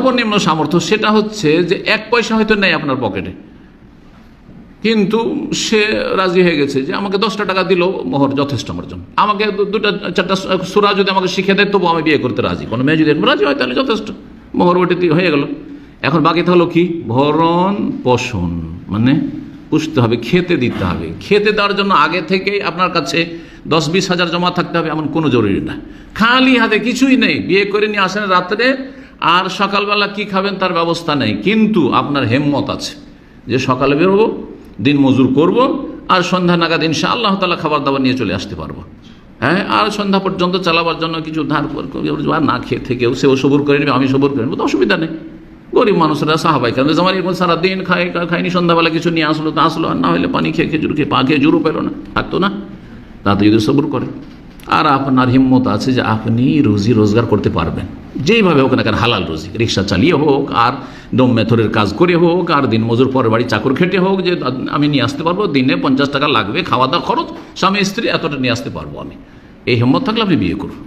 সর্বনিম্ন সামর্থ্য সেটা হচ্ছে যে এক পয়সা হয়তো নেই আপনার পকেটে। কিন্তু সে রাজি হয়ে গেছে যে আমাকে দশটা টাকা দিল, মোহর যথেষ্ট আমার জন্য। আমাকে দুটা, চারটা সুরা যদি আমাকে শিখে দেয় তবু আমি বিয়ে করতে রাজি। কোনো মেয়ে যদি রাজি হয়, তাহলে যথেষ্ট। মোহর ওটি হয়ে গেল। এখন বাকি থাকল কি? ভরণ পোষণ। মানে পুষতে হবে, খেতে দিতে হবে। খেতে দেওয়ার জন্য আগে থেকেই আপনার কাছে দশ বিশ হাজার জমা থাকতে হবে, এমন কোনো জরুরি না। খালি হাতে কিছুই নেই। বিয়ে করে নিয়ে আসেন রাত্রে আর সকালবেলা কি খাবেন তার ব্যবস্থা নেই। কিন্তু আপনার হেম্মত আছে যে সকালে বেরোবো, দিন মজুর করব আর সন্ধ্যা নাগাদ ইনশা আল্লাহ তালা খাবার দাবার নিয়ে চলে আসতে পারব। হ্যাঁ আর সন্ধ্যা পর্যন্ত চালাবার জন্য কিছু ধার না খেয়ে থেকেও সেও সবুর করে নেবে, আমি সবুর করে নেব, তো অসুবিধা নেই। গরিব মানুষরা, সাহাবাই কারণ আমার এরকম সারাদিন খাই খাইনি সন্ধ্যাবেলা কিছু নিয়ে আসলো, তো আসলো, আর না হলে পানি খেয়ে খেজুর খেয়ে পা খেয়ে খেজুরও পেল না, থাকতো না। তাতে যদি সবুর করে। আর আপনার হিম্মত আছে যে আপনি রুজি রোজগার করতে পারবেন। যেইভাবে হোক না কেন, হালাল রুজি রিক্সা চালিয়ে হোক, আর দম মেথরের কাজ করে হোক, আর দিন মজুর পরের বাড়ি চাকর খেটে হোক, যে আমি নিয়ে আসতে পারব, দিনে পঞ্চাশ টাকা লাগবে খাওয়া দাওয়া খরচ স্বামী স্ত্রী এতটা নিয়ে আসতে পারব আমি। এই হেম্মত থাকলে আপনি বিয়ে করুন।